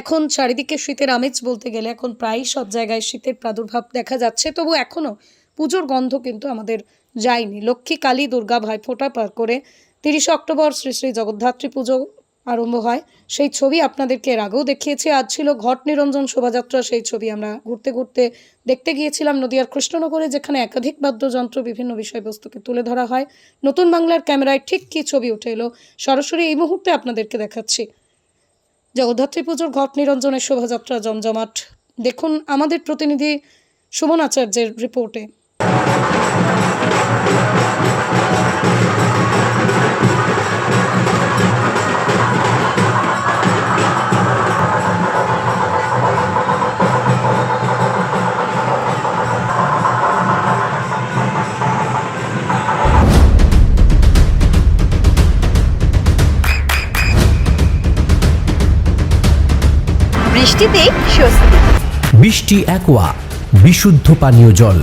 এখন চারিদিকে শীতের আমেজ বলতে গেলে এখন প্রায় সব জায়গায় শীতের প্রাদুর্ভাব দেখা যাচ্ছে। তবু এখনও পুজোর গন্ধ কিন্তু আমাদের যায়নি। লক্ষ্মী, কালী, দুর্গা ভাই ভাইফোঁটা পার করে তিরিশে অক্টোবর শ্রী শ্রী জগদ্ধাত্রী পুজো আরম্ভ হয়। সেই ছবি আপনাদেরকে এর আগেও দেখিয়েছি। আজ ছিল ঘট নিরঞ্জন শোভাযাত্রা। সেই ছবি আমরা ঘুরতে ঘুরতে দেখতে গিয়েছিলাম নদিয়ার কৃষ্ণনগরে, যেখানে একাধিক বাদ্যযন্ত্র, বিভিন্ন বিষয়বস্তুকে তুলে ধরা হয়। নতুন বাংলার ক্যামেরায় ঠিক কী ছবি উঠে এলো সরাসরি এই মুহূর্তে আপনাদেরকে দেখাচ্ছি। জগদ্ধাত্রী পুজোর ঘট নিরঞ্জনের শোভাযাত্রা জমজমাট। দেখুন আমাদের প্রতিনিধি সুমন আচার্যের রিপোর্টে। বৃষ্টিতে স্বস্তি। বৃষ্টি অ্যাকোয়া বিশুদ্ধ পানীয় জল।